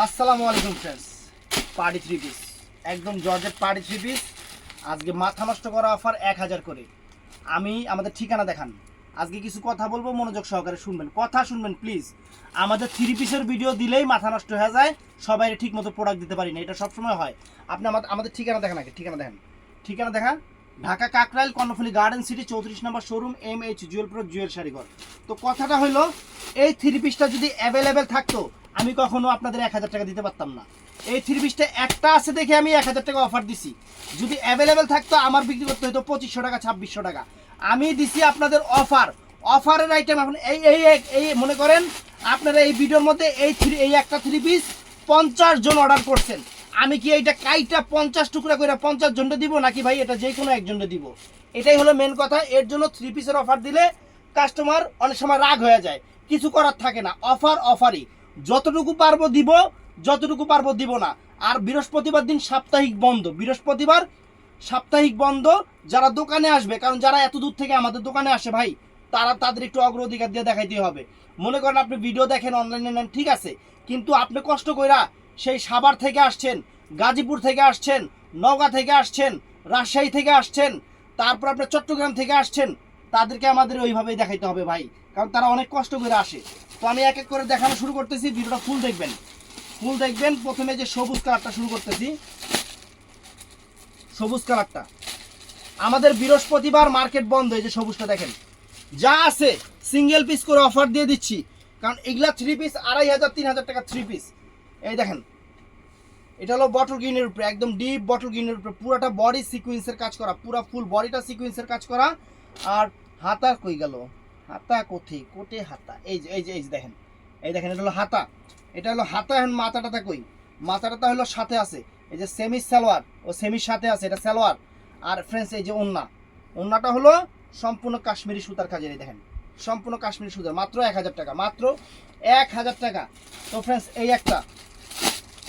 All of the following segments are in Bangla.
আসসালামু আলাইকুম ফ্রেন্ডস পার্টি থ্রি পিস একদম জর্জেট পার্টি থ্রি পিস আজকে মাথা নষ্ট করা অফার এক হাজার করে। আমি আমাদের ঠিকানা দেখান। আজকে কিছু কথা বলব, মনোযোগ সহকারে শুনবেন। কথা শুনবেন প্লিজ আমাদের থ্রি পিসের ভিডিও দিলেই মাথা নষ্ট হয়ে যায়। সবাই ঠিক মতো প্রোডাক্ট দিতে পারি না। এটা সবসময় হয়। আপনি আমাদের আমাদের ঠিকানা দেখেন আগে, ঠিকানা দেখেন। ঠিকানা দেখা ঢাকা কাকরাইল, কর্ণফুলি গার্ডেন সিটি চৌত্রিশ নম্বর showroom M H Jewel pro Jewel শাড়িঘর। তো কথাটা হলো এই থ্রি পিসটা যদি অ্যাভেলেবেল থাকতো আমি কখনো আপনাদের এক হাজার টাকা দিতে পারতাম না। এই থ্রি পিসটা একটা আছে দেখে আমি এক হাজার টাকা অফার দিছি। যদি অ্যাভেলেবেল থাকতো, আমার বিক্রি করতে হতো পঁচিশশো টাকা, ছাব্বিশশো টাকা। আমি দিছি আপনাদের অফার অফারের আইটেম এখন এই এই, এই- মনে করেন, আপনারা এই ভিডিওর মধ্যে এই থ্রি, এই একটা থ্রি পিস পঞ্চাশ জন অর্ডার করছেন। আমি কি এইটা কাইটা পঞ্চাশ টুকরা করে পঞ্চাশ জনটা দিব, নাকি ভাই এটা যে কোনো একজনটা দিব? এটাই হলো মেন কথা। এর জন্য থ্রি পিসের অফার দিলে কাস্টমার অনেক সময় রাগ হয়ে যায়। কিছু করার থাকে না। অফার অফারই যতটুকু পারব দিব, যতটুকু পারব দিব না। আর বৃহস্পতিবার দিন সাপ্তাহিক বন্ধ। বৃহস্পতিবার সাপ্তাহিক বন্ধ যারা দোকানে আসবে, কারণ যারা এত দূর থেকে আমাদের দোকানে আসে ভাই, তারা তাদের একটু অগ্রাধিকার দিয়ে দেখাইতে হবে। মনে করেন আপনি ভিডিও দেখেন অনলাইনে নেন, ঠিক আছে। কিন্তু আপনি কষ্ট কইরা সেই সাভার থেকে আসছেন, গাজীপুর থেকে আসছেন, নওগাঁ থেকে আসছেন, রাজশাহী থেকে আসছেন, তারপর আপনি চট্টগ্রাম থেকে আসছেন তাদেরকে আমাদের ওইভাবেই দেখাইতে হবে ভাই, কারণ তারা অনেক কষ্ট করে আসে। তো আমি এক এক করে দেখানো শুরু করতেছি, ভিডিওটা ফুল দেখবেন। ফুল দেখবেন, প্রথমে যে সবুজ কালারটা শুরু করতেছি। সবুজ কালারটা আমাদের বৃহস্পতিবার মার্কেট বন্ধ, এই যে সবুজটা দেখেন। যা আছে সিঙ্গেল পিস করে অফার দিয়ে দিচ্ছি। কারণ এগুলা থ্রি পিস আড়াই হাজার, তিন হাজার টাকা থ্রি পিস এই দেখেন, এটা হলো বটল গ্রিনের উপরে, একদম ডিপ বটল গ্রিনের উপরে। পুরোটা বডি সিকুয়েন্সের কাজ করা, পুরো ফুল বডিটা সিকুয়েন্সের কাজ করা। আর হাতা কই গেল? হাতা কোথে? কোটে হাতা। এই যে এই যে এই যে দেখেন। এই দেখেন, এটা হলো হাতা। এটা হলো হাতা, এখন মাথা টাতা কই? মাথা টাতা হলো সাথে আছে। এই যে সেমি সালোয়ার ও সেমির সাথে আছে, এটা সালোয়ার। আর ফ্রেন্ডস এই যে ওন্না। ওন্নাটা হলো সম্পূর্ণ কাশ্মীরি সুতার কাজের দেখেন। সম্পূর্ণ কাশ্মীরি সুতার, মাত্র এক হাজার টাকা, মাত্র এক হাজার টাকা। তো ফ্রেন্ডস এই একটা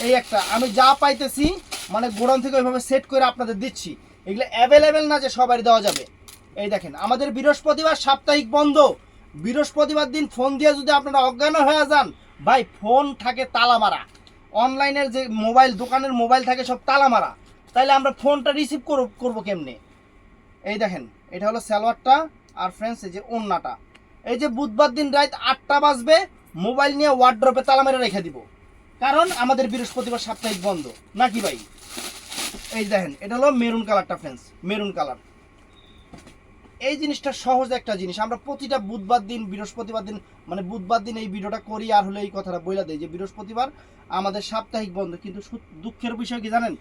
এই একটা। আমি যা পাইতেছি মানে গোডাউন থেকে ওইভাবে সেট করে আপনাদের দিচ্ছি। এগুলো অ্যাভেলেবেল না যে সবারই দেওয়া যাবে। এই দেখেন, আমাদের বৃহস্পতিবার সাপ্তাহিক বন্ধ। বৃহস্পতিবার দিন ফোন দিয়ে যদি আপনারা অজ্ঞান হয়ে যান, ভাই, ফোন থাকে তালা মারা। অনলাইনের যে মোবাইল, দোকানের মোবাইল থাকে সব তালা মারা। তাইলে আমরা ফোনটা রিসিভ করব, করব কেমনে? এই দেখেন, এটা হলো সালোয়ারটা, আর ফ্রেন্ডস এই যে ওন্নাটা। এই যে বুধবার দিন রাত আটটা বাজবে, মোবাইল নিয়ে ওয়ার্ড্রপে তালা মেরে রেখে দিব। কারণ আমাদের বৃহস্পতিবার সাপ্তাহিক বন্ধ। নাকি ভাই? এই দেখেন, এটা হলো মেরুন কালারটা ফ্রেন্ডস মেরুন কালার। এই জিনিসটা সহজ একটা জিনিস। আমরা প্রতিটা বুধবার দিন, বৃহস্পতিবার দিন মানে বুধবার দিন এই ভিডিওটা করি, আর হলে এই কথাটা বইলা দেয় যে বৃহস্পতিবার আমাদের সাপ্তাহিক বন্ধ। কিন্তু দুঃখের বিষয় কি জানেন?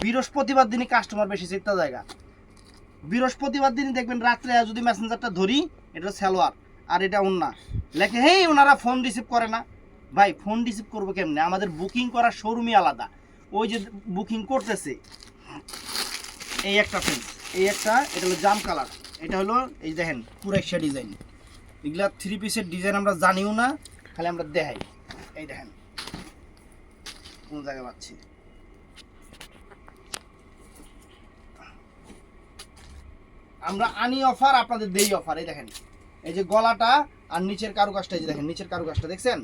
বৃহস্পতিবার দিনই কাস্টমার বেশি চিন্তা জায়গা। বৃহস্পতিবার দিন দেখবেন রাত্রে যদি মেসেঞ্জারটা ধরি, এটা সালোয়ার, আর এটা ওন্না লেখে, হেই, ওনারা ফোন রিসিভ করে না। ভাই ফোন রিসিভ করব কেমনে? আমাদের বুকিং করার শোরুমই আলাদা। ওই যে বুকিং করতেছে, এই একটা ফ্রেন্ড এই একটা, এটা হলো জাম কালার এটা হলো, এই দেখেন একটা ডিজাইন। এগুলা থ্রি পিসের ডিজাইন আমরা জানিও না, খালি আমরা দেখাই। এই দেখেন, কোন জায়গায় পাচ্ছি? আমরা আনি অফার, আপনাদের দেই অফার, এই দেখেন। এই যে গলাটা আর নিচের কারুকাজটা, এই যে দেখেন, নিচের কারুকাজটা, দেখছেন?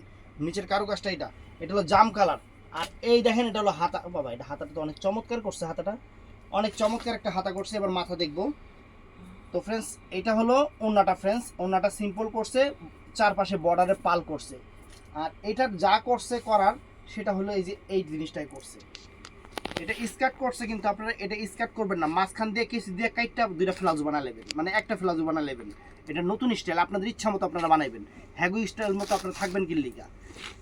নিচের কারুকাজটা এটা এটা হলো জাম কালার। আর এই দেখেন, এটা হলো হাতা বাবা, এটা হাতাটা তো অনেক চমৎকার করছে হাতাটা। অনেক চমৎকার একটা হাতা করছে, এবার মাথা দেখব। তো ফ্রেন্ডস এটা হলো ওন্নাটা ফ্রেন্ডস ওন্নাটা সিম্পল করছে, চারপাশে বর্ডারে পাল করছে। আর এটার যা করছে করার, সেটা হলো এই যে এই জিনিসটাই করছে। এটা স্কার্ট করছে কিন্তু আপনারা এটা স্কার্ট করবেন না, মাঝখান দিয়ে কেসি দিয়ে কাইটটা দুইটা ফ্লাজু বানা মানে একটা ফ্লাজু বানা এটা নতুন স্টাইল আপনাদের ইচ্ছা মতো আপনারা বানাইবেন। হ্যাগু স্টাইল মতো আপনারা থাকবেন কি লিগা।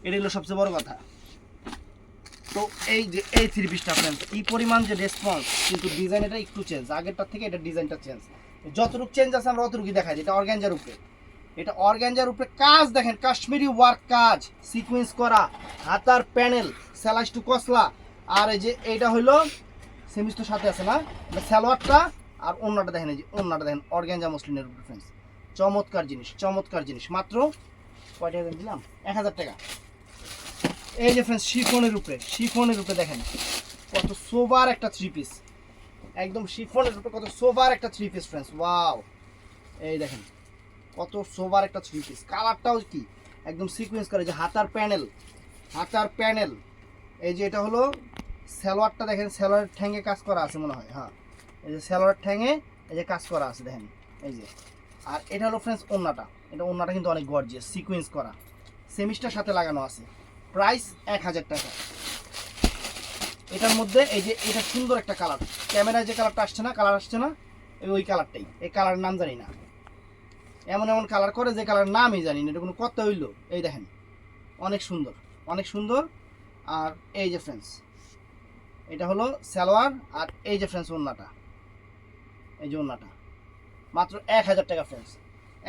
এটা হলো সবচেয়ে বড় কথা। তো এই যে এই থ্রি পিসটা ফ্রেন্ডস এই পরিমাণ যে রেসপন্স কিন্তু ডিজাইন এটা একটু চেঞ্জ আগেরটার থেকে এটা ডিজাইনটা চেঞ্জ যতটুকু চেঞ্জ আছে আমরা অতটুকুই দেখাই এটা অর্গ্যাঞ্জার উপরে এটা অর্গ্যাঞ্জার উপরে কাজ দেখেন, কাশ্মীরি ওয়ার্ক কাজ সিকোয়েন্স করা, হাতার প্যানেল স্যালাইস টু কসলা। আর এই যে এইটা হইল সেমিস তো সাথে আছে না? এটা সালোয়ারটা, আর অন্যটা দেখেন এই যে, অন্যটা দেখেন অর্গ্যাঞ্জা মসলিনের উপরে ফ্রেন্ডস চমৎকার জিনিস চমৎকার জিনিস। মাত্র কয় টাকা দিলাম? এক হাজার টাকা। এই যে ফ্রেন্ডস শিফনের উপরে শিফনের উপরে দেখেন, কত সোবার একটা থ্রি পিস একদম শিফনের উপরে কত সোবার একটা থ্রি পিস ফ্রেন্ডস ওয়াও এই দেখেন, কত সোবার একটা থ্রি পিস কালারটাও কি? একদম সিকোয়েন্স করে যে হাতার প্যানেল হাতার প্যানেল এই যে এটা হলো সালোয়ারটা, দেখেন, সালোয়ারের ঠ্যাঙে কাজ করা আছে মনে হয় হ্যাঁ। এই যে সালোয়ার ঠ্যাঙে এই যে কাজ করা আছে, দেখেন, এই যে। আর এটা হলো ফ্রেন্ডস ওন্নাটা এটা ওন্নাটা কিন্তু অনেক গর্জিয়াস সিকোয়েন্স করা। সেমিস্টার সাথে লাগানো আছে। প্রাইস এক হাজার টাকা। এটার মধ্যে এই যে এটা সুন্দর একটা কালার। ক্যামেরায় যে কালারটা আসছে না, কালার আসছে না ওই কালারটাই। এই কালার নাম জানি না। এমন এমন কালার করে যে কালার নামই জানি না, এটা কোনো কত হইল। এই দেখেন, অনেক সুন্দর অনেক সুন্দর। আর এই যে ফ্রেন্ডস এটা হলো সালোয়ার, আর এই যে ফ্রেন্ডস ওন্নাটা এই যে ওন্নাটা মাত্র এক হাজার টাকা ফ্রেন্ডস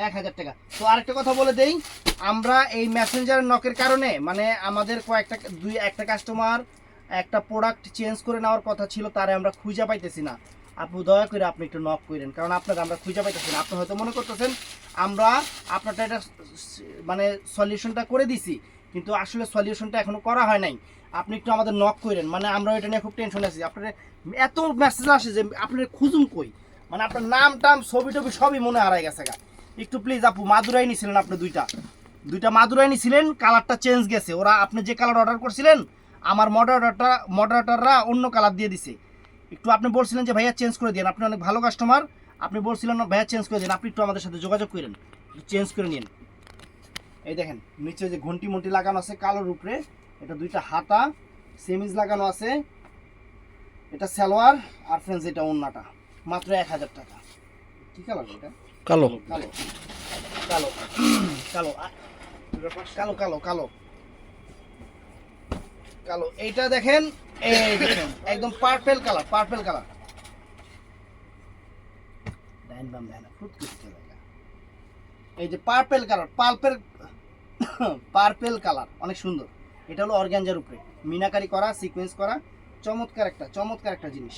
এক হাজার টাকা। তো আরেকটা কথা বলে দেই, আমরা এই মেসেঞ্জার নকের কারণে মানে আমাদের কয়েকটা, দুই একটা কাস্টমার একটা প্রোডাক্ট চেঞ্জ করে নেওয়ার কথা ছিল, তারে আমরা খুঁজে পাইতেছি না। আপু দয়া করে আপনি একটু নক করেন, কারণ আপনাকে আমরা খুঁজে পাইতেছি না। আপনি হয়তো মনে করতেছেন, আমরা আপনারটা এটা মানে সলিউশনটা করে দিছি, কিন্তু আসলে সলিউশনটা এখনও করা হয় নাই। আপনি একটু আমাদের নক করেন মানে আমরা এটা নিয়ে খুব টেনশন আছি। আপনার এত মেসেজ আসে যে আপনার খুঁজুন কই? মানে আপনার নাম, টাম, ছবি টবি সবই মনে হারাই গেছে গা। একটু প্লিজ আপু, মাদুরাই নিছিলেন আপনি দুইটা। দুইটা মাদুরাই নিছিলেন কালারটা চেঞ্জ গেছে। ওরা আপনি যে কালার অর্ডার করছিলেন আমার মডারেটরটা মডারেটররা অন্য কালার দিয়ে দিছে। একটু আপনি বলছিলেন যে ভাইয়া চেঞ্জ করে দিন আপনি অনেক ভালো কাস্টমার আপনি বলছিলেন না ভাইয়া চেঞ্জ করে দিন। আপনি একটু আমাদের সাথে যোগাযোগ করেন। চেঞ্জ করে নিন। এই দেখেন নিচে যে ঘন্টি মন্টি লাগানো আছে কালোর উপরে এটা দুইটা হাতা সেমিজ লাগানো আছে। এটা সালোয়ার আর ফ্রেন্ডস এটা ওন্নাটা। মাত্র এক হাজার টাকা। কি কালার এটা? কালো। কালো। কালো। কালো। কালো কালো কালো। কালো। এইটা দেখেন, এই দেখেন, একদম পার্পেল কালার পার্পেল কালার ডাইন বাম ডাইন ফুট কিছু এই যে purple colour purple purple colour অনেক সুন্দর। এটা হলো অর্গ্যানজার উপরে। মিনাকারি করা সিকোয়েন্স করা, চমৎকার একটা চমৎকার একটা জিনিস।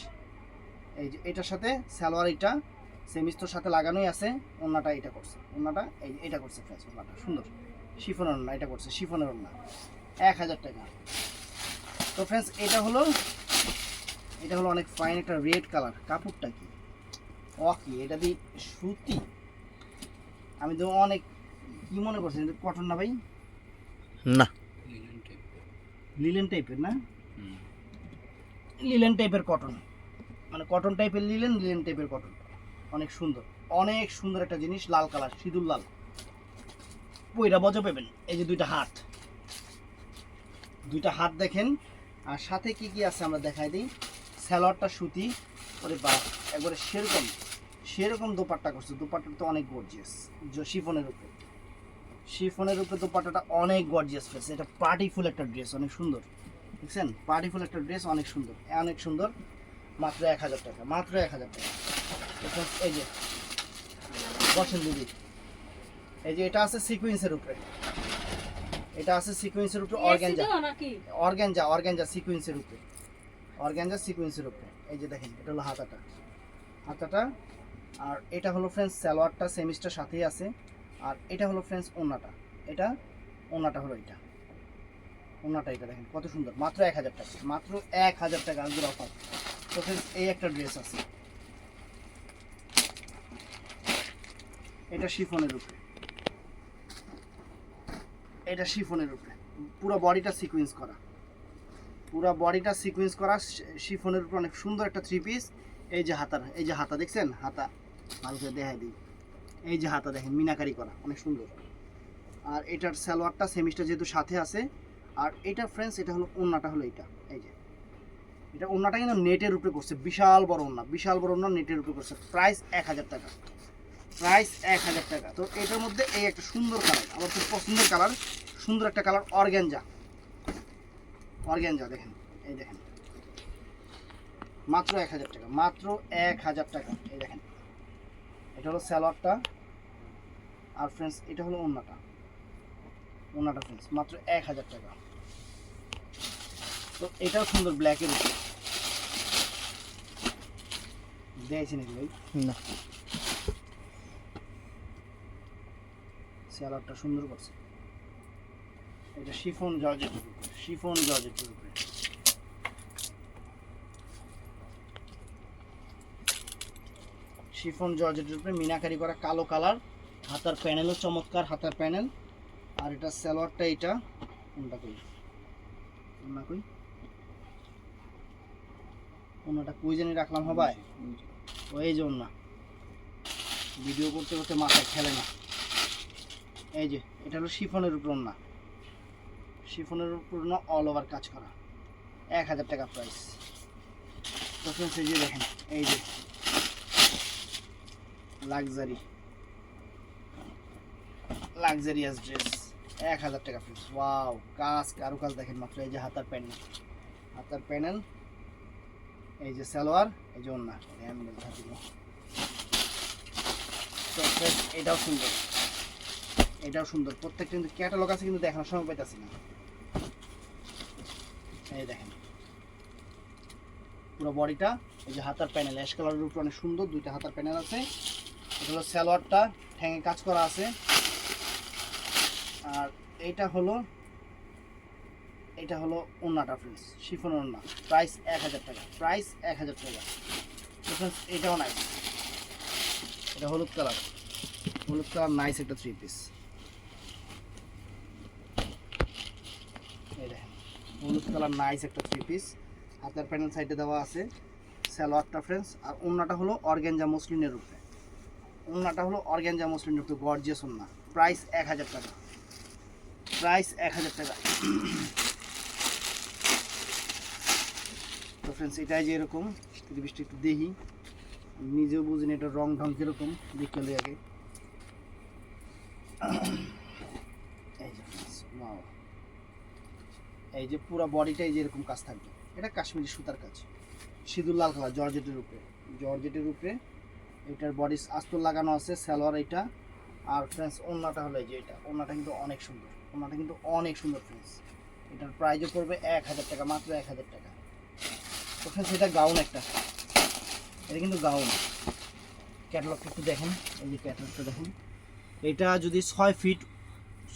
এই যে এটার সাথে সালোয়ার এটা সেমিস্তর সাথে লাগানোই আছে ওন্নাটা এটা করছে। ওন্নাটা এই এটা করছে ফ্রেন্স ওন্নাটা সুন্দর। শিফনের ওন্না এটা করছে, শিফনের ওন্না এক হাজার টাকা। তো ফ্রেন্ডস এটা হলো এটা হলো অনেক ফাইন একটা রেড কালার কাপড়টা কি? ও কি এটা দিয়ে সুতি? আমি তো অনেক কি মনে করছি কটন না ভাই? না। লিলেন টাইপের না? লিলেন টাইপের কটন মানে কটন টাইপের লিলেন লিলেন টাইপের কটন অনেক সুন্দর। অনেক সুন্দর একটা জিনিস লাল কালার সিঁদুর লাল। পইরা বজা পেবেন এই যে দুইটা হাত। দুইটা হাত দেখেন আর সাথে কি কি আছে আমরা দেখাই দিই? স্যালোয়ারটা সুতি ওরে বা, একবারে সেরকম সেরকম দোপাট্টা করছে। দোপাট্টাটা তো অনেক গর্জিয়াস শিফনের উপরে। শিফনের উপরে দোপাট্টাটা অনেক গর্জিয়াস ফেস এটা পার্টি ফুল একটা ড্রেস অনেক সুন্দর। দেখছেন? পার্টি ফুল একটা ড্রেস অনেক সুন্দর। অনেক সুন্দর, মাত্র এক হাজার টাকা, মাত্র এক হাজার টাকা। এই যে, বসেন দিদি। এই যে এটা আছে সিকুয়েন্সের উপরে। এটা আছে সিকুয়েন্সের উপরে অর্গ্যানজা নাকি? অর্গ্যানজা অর্গ্যানজা সিকুয়েন্সের উপরে। অর্গ্যানজা সিকুয়েন্সের উপরে। এই যে দেখেন এটা হলো হাতাটা। হাতাটা আর এটা হলো ফ্রেন্ডস সালোয়ারটা সেমিস্টার সাথেই আছে। আর এটা হলো ফ্রেন্ডস ওনাটা এটা ওনাটা হলো এটা ওনাটা এটা দেখেন কত সুন্দর। মাত্র এক হাজার টাকা। মাত্র এক হাজার টাকা আজকের অফার তো ফ্রেন্ডস এই একটা ড্রেস আছে। এটা শিফনের উপরে। এটা শিফনের উপরে। পুরো বডিটা সিকোয়েন্স করা। পুরো বডিটা সিকোয়েন্স করা শিফনের উপরে অনেক সুন্দর একটা থ্রি পিস এই যে হাতার, এই যে হাতা দেখছেন? হাতা ভালো করে দেখাই দিই। এই যে হাতা দেখেন, মিনাকারি করা, অনেক সুন্দর। আর এটার সালোয়ারটা সেমিস্টার যেহেতু সাথে আছে, আর এটা ফ্রেন্ডস এটা হলো ওন্নাটা হলো এটা এই যে। এটা ওন্নাটা কিন্তু নেটের উপরে করছে, বিশাল বড় ওন্না, বিশাল বড় ওন্না নেটের উপরে করছে প্রাইস এক হাজার টাকা। প্রাইস এক হাজার টাকা। তো এটার মধ্যে এই একটা সুন্দর কালার, আমার খুব পছন্দের কালার, সুন্দর একটা কালার অর্গ্যানজা। অর্গ্যানজা, দেখেন, এই দেখেন। মাত্র এক হাজার টাকা, মাত্র এক হাজার টাকা, এই দেখেন। এটা হলো স্যালোয়ারটা, আর ফ্রেন্ডস এটা হলো ওন্নাটা। ওন্নাটা ফ্রেন্ডস মাত্র এক হাজার টাকা। তো এটাও সুন্দর ব্ল্যাকের উপরে। দিয়েছি নাকি ভাই না স্যালাডটা সুন্দর করছে। এটা শিফন জর্জেট শিফন জর্জেটের উপরে শিফন জর্জেটের উপরে মিনাকারি করা কালো কালার হাতার প্যানেলও চমৎকার হাতার প্যানেল। আর এটা সালোয়ারটা এটা কোনটা কই কোনটা কই অন্যটা কই জানি রাখলাম হবাই? ও এই যে ভিডিও করতে করতে মাথায় খেলে না। এই যে এটা হলো শিফনের উপর না শিফনের উপর না অল ওভার কাজ করা। এক হাজার টাকা প্রাইস তো এই যে দেখেন এই যে। লাক্সারি লাক্সারিয়াস ড্রেস এক হাজার টাকা প্রাইস ওয়াও কাজ কারও কাজ দেখেন মাত্র এই যে হাতার প্যানেল হাতার প্যানেল এই যে সালোয়ার এই যে friends, এটাও সুন্দর। এটাও সুন্দর। প্রত্যেকটা কিন্তু ক্যাটালগ আছে, কিন্তু দেখানোর সময় পাইতেছি না। এই দেখেন। পুরো বডিটা, এই যে হাতার প্যানেল অ্যাশ কালারের উপর অনেক সুন্দর দুইটা হাতার প্যানেল আছে। এটা হলো সালোয়ারটা, ঠ্যাঙে কাজ করা আছে। আর এইটা হলো, এটা হলো ওন্নাটা ফ্রেন্ডস শিফন ওন্না। প্রাইস এক হাজার টাকা প্রাইস এক হাজার টাকা। এটাও নাইস এটা হলুদ কালার হলুদ কালার নাইস একটা থ্রি পিস হলুদ কালার নাইস একটা থ্রি পিস হাতের প্যানেল সাইডে দেওয়া আছে সালোয়ারটা ফ্রেন্ডস আর ওন্নাটা হলো অর্গ্যানজা মসলিনের উপরে। ওন্নাটা হলো অর্গ্যানজা মসলিনের উপরে গর্জিয়াস ওন্না। প্রাইস এক হাজার টাকা। প্রাইস এক হাজার টাকা। তো ফ্রেন্ডস এটাই যে এরকম ত্রিশটা একটু দেখি। নিজেও বুঝিনি এটা রং ঢং কীরকম লই আগে এই যে friends, wow. এই যে পুরো বডিটাই যে এরকম কাজ থাকবে, এটা কাশ্মীরি সুতার কাজ। সিঁদুর লাল কালার, জর্জেটের উপরে। জর্জেটের উপরে এটার বডি আস্তর লাগানো আছে, সালোয়ার এটা, আর ফ্রেন্ডস ওন্নাটা হলো যে এটা। ওন্নাটা কিন্তু অনেক সুন্দর। ওন্নাটা কিন্তু অনেক সুন্দর ফ্রেন্ডস এটার প্রাইজও পড়বে এক হাজার টাকা, মাত্র এক হাজার টাকা। তো ফ্রেন্স এটা গাউন একটা। এটা কিন্তু গাউন ক্যাটালগটা একটু দেখেন। এই যে ক্যাটালগটা দেখেন। এটা যদি ছয় ফিট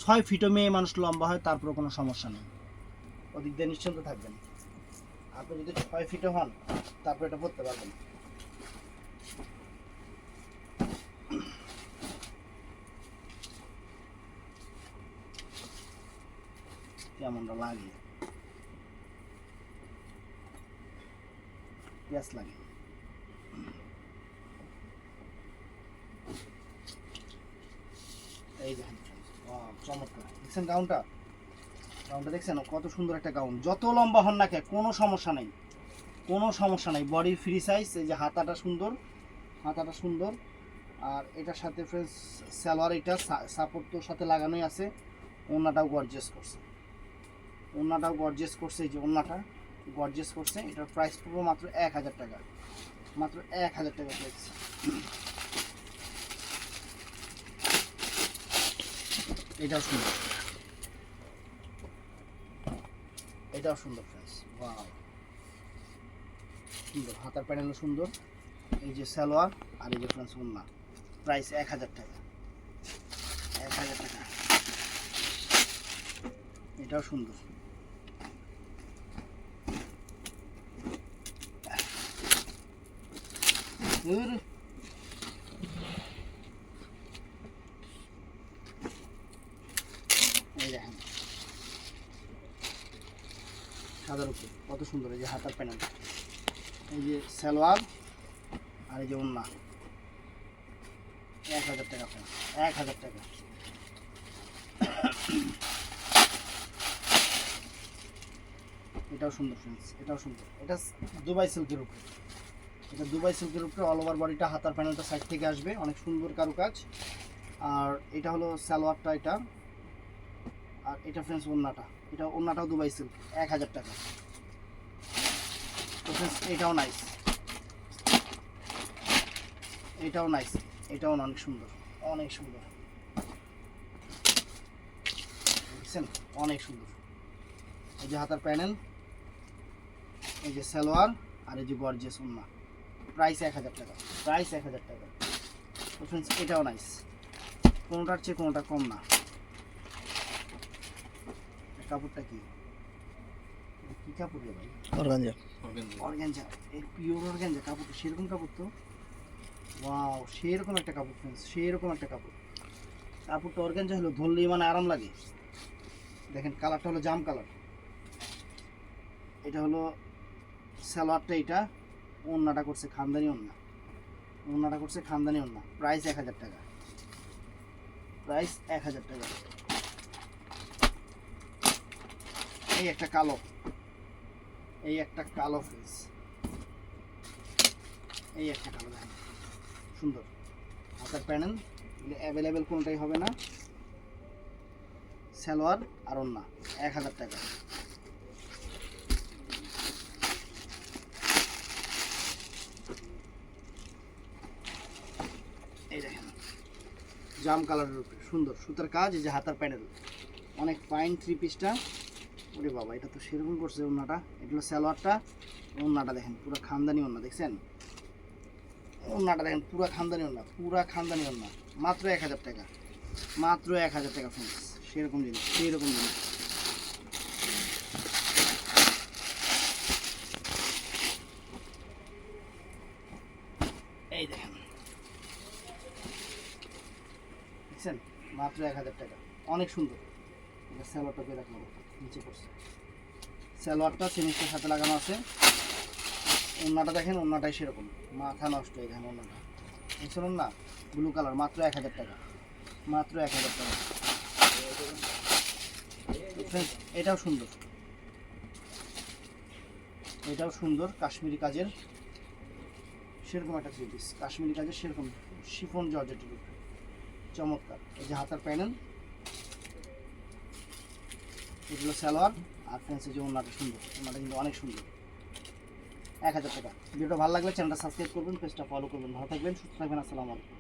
ছয় ফিটও মেয়ে মানুষ লম্বা হয় তারপরে কোনো সমস্যা নেই। ওদিক দিয়ে নিশ্চিন্ত থাকবেন। আপনি যদি ছয় ফিটে হন, তারপরে এটা পড়তে পারবেন। কেমনটা লাগে। পেঁয়াজ লাগে। এই দেখেন, চমৎকার। দেখছেন গাউনটা গাউনটা দেখছেন কত সুন্দর একটা গাউন যত লম্বা হন না কে কোনো সমস্যা নেই। কোনো সমস্যা নেই। বডির ফ্রি সাইজ এই যে হাতাটা সুন্দর হাতাটা সুন্দর। আর এটার সাথে ফ্রেন্ডস সালোয়ার এটা সাপোর্ট তো সাথে লাগানোই আছে। ওন্নাটাও গর্জেস করছে। ওন্নাটাও গর্জেস করছে, এই যে ওন্নাটা গর্জেস করছে। এটার প্রাইস পড়ব মাত্র এক হাজার টাকা। মাত্র এক হাজার টাকা প্রাইস এটাও সুন্দর। এটাও সুন্দর ফ্রেন্ডস ওয়াও সুন্দর। হাতার প্যানেলও সুন্দর। এই যে সালোয়ার আর এই যে ফ্রেন্ডস ওন্না প্রাইস এক হাজার টাকা। এক হাজার টাকা। এটাও সুন্দর। ধুর। এই দেখেন সাদার উপরে। কত সুন্দর, এই যে হাতার প্যানেল। এই যে সালোয়ার আর এই যে ওন্না। এক হাজার টাকা প্যান্ট এক হাজার টাকা। এটাও সুন্দর ফ্রেন্ডস এটাও সুন্দর। এটা দুবাই সিল্কের উপরে। এটা দুবাই সিল্কের উপরে অল ওভার বডিটা হাতার প্যানেলটা সাইড থেকে আসবে, অনেক সুন্দর কারুকাজ। আর এটা হলো সালোয়ারটা এটা। আর এটা ফ্রেন্ডস ওন্নাটা। এটা ওন্নাটাও দুবাই সিল্ক, এক হাজার টাকা। ফ্রেন্ডস এটাও নাইস এটাও নাইস এটাও অনেক সুন্দর অনেক সুন্দর। দেখছেন? অনেক সুন্দর। এই যে হাতার প্যানেল এই যে সালোয়ার, আর এই যে গর্জিয়াস উন্না প্রাইস এক হাজার টাকা প্রাইস এক হাজার টাকা। ফ্রেন্ডস এটাও নাইস কোনোটার চেয়ে কোনোটা কম না। কাপড়টা কি? কি কাপড় রে ভাই? অর্গানজা। অর্গ্যানজা এই পিওর অর্গ্যানজা কাপড়টা সেরকম কাপড় তো? ওয়াও সেরকম একটা কাপড় ফ্রেন্ডস সেরকম একটা কাপড়। কাপড়টা অর্গ্যানজা হলো ধরলেই মানে আরাম লাগে। দেখেন কালারটা হলো জাম কালার এটা হলো সালোয়ারটা এটা ওন্নাটা করছে খানদানি ওন্না। ওন্নাটা করছে খানদানি ওন্না। প্রাইস এক হাজার টাকা। প্রাইস এক হাজার টাকা। এই একটা কালো। এই একটা কালো ফ্রিজ এই একটা কালো সুন্দর। হাতের প্যানেল অ্যাভেলেবেল কোনোটাই হবে না। সালোয়ার আর ওন্না এক হাজার টাকা। এই দেখেন, জাম কালারের উপরে। সুন্দর, সুতার কাজ, এই যে হাতার প্যানেল অনেক ফাইন থ্রি পিসটা ওরে বাবা, এটা তো সেরকম করছে ওন্নাটা এগুলো সালোয়ারটা ওন্নাটা দেখেন, পুরো খানদানি ওন্না দেখছেন? ওন্নাটা দেখেন, পুরো খানদানি ওন্না পুরা খানদানি ওন্না মাত্র এক হাজার টাকা। মাত্র এক হাজার টাকা ফ্রেন্ডস সেরকম জিনিস সেরকম জিনিস। এই দেখেন। দেখছেন? মাত্র এক হাজার টাকা, অনেক সুন্দর। স্যালোয়ারটা পেয়ে রাখলাম নিচে পড়ছে। স্যালোয়ারটা সিমিস্টের সাথে লাগানো আছে। ওন্নাটা দেখেন ওন্নাটাই সেরকম। মাথা নষ্ট হয়ে দেখেন ওন্নাটা দেখছেন না ব্লু কালার মাত্র এক হাজার টাকা। মাত্র এক হাজার টাকা। এটাও সুন্দর। এটাও সুন্দর কাশ্মীরি কাজের সেরকম একটা থ্রি পিস কাশ্মীরি কাজের সেরকম শিফন জর্জেটের চমৎকার। এই যে হাতার প্যানেল এগুলো স্যালোয়ার আর ফ্রেন্সে যে ওনাটা সুন্দর ওনাটা কিন্তু অনেক সুন্দর। এক হাজার টাকা। ভিডিওটা ভালো লাগলে চ্যানেলটা সাবস্ক্রাইব করবেন পেজটা ফলো করবেন। ভালো থাকবেন, সুস্থ থাকবেন, আসসালামু আলাইকুম।